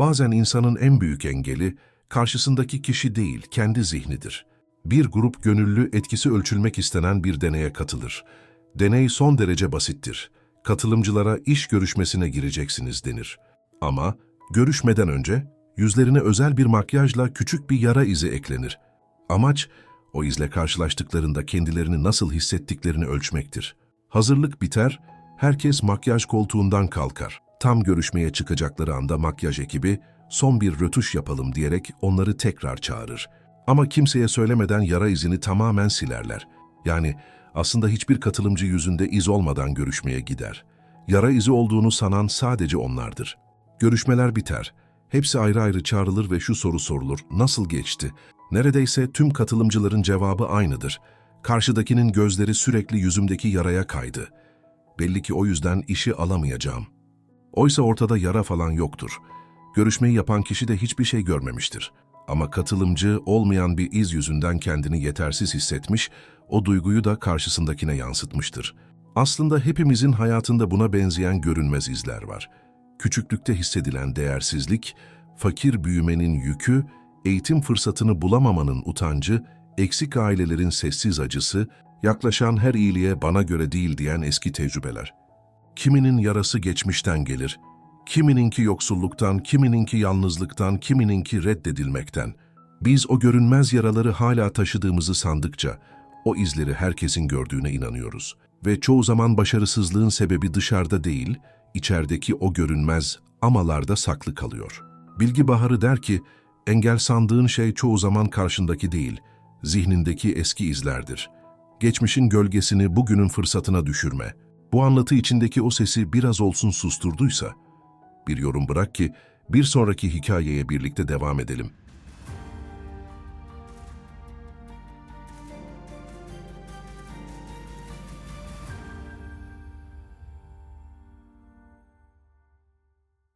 Bazen insanın en büyük engeli, karşısındaki kişi değil, kendi zihnidir. Bir grup gönüllü etkisi ölçülmek istenen bir deneye katılır. Deney son derece basittir. Katılımcılara iş görüşmesine gireceksiniz denir. Ama görüşmeden önce yüzlerine özel bir makyajla küçük bir yara izi eklenir. Amaç, o izle karşılaştıklarında kendilerini nasıl hissettiklerini ölçmektir. Hazırlık biter, herkes makyaj koltuğundan kalkar. Tam görüşmeye çıkacakları anda makyaj ekibi, son bir rötuş yapalım diyerek onları tekrar çağırır. Ama kimseye söylemeden yara izini tamamen silerler. Yani aslında hiçbir katılımcı yüzünde iz olmadan görüşmeye gider. Yara izi olduğunu sanan sadece onlardır. Görüşmeler biter. Hepsi ayrı ayrı çağrılır ve şu soru sorulur. Nasıl geçti? Neredeyse tüm katılımcıların cevabı aynıdır. Karşıdakinin gözleri sürekli yüzümdeki yaraya kaydı. Belli ki o yüzden işi alamayacağım. Oysa ortada yara falan yoktur. Görüşmeyi yapan kişi de hiçbir şey görmemiştir. Ama katılımcı olmayan bir iz yüzünden kendini yetersiz hissetmiş, o duyguyu da karşısındakine yansıtmıştır. Aslında hepimizin hayatında buna benzeyen görünmez izler var. Küçüklükte hissedilen değersizlik, fakir büyümenin yükü, eğitim fırsatını bulamamanın utancı, eksik ailelerin sessiz acısı, yaklaşan her iyiliğe bana göre değil diyen eski tecrübeler. Kiminin yarası geçmişten gelir, kimininki yoksulluktan, kimininki yalnızlıktan, kimininki reddedilmekten. Biz o görünmez yaraları hala taşıdığımızı sandıkça, o izleri herkesin gördüğüne inanıyoruz. Ve çoğu zaman başarısızlığın sebebi dışarıda değil, içerideki o görünmez amalarda saklı kalıyor. Bilgi Baharı der ki, engel sandığın şey çoğu zaman karşındaki değil, zihnindeki eski izlerdir. Geçmişin gölgesini bugünün fırsatına düşürme. Bu anlatı içindeki o sesi biraz olsun susturduysa, bir yorum bırak ki bir sonraki hikayeye birlikte devam edelim.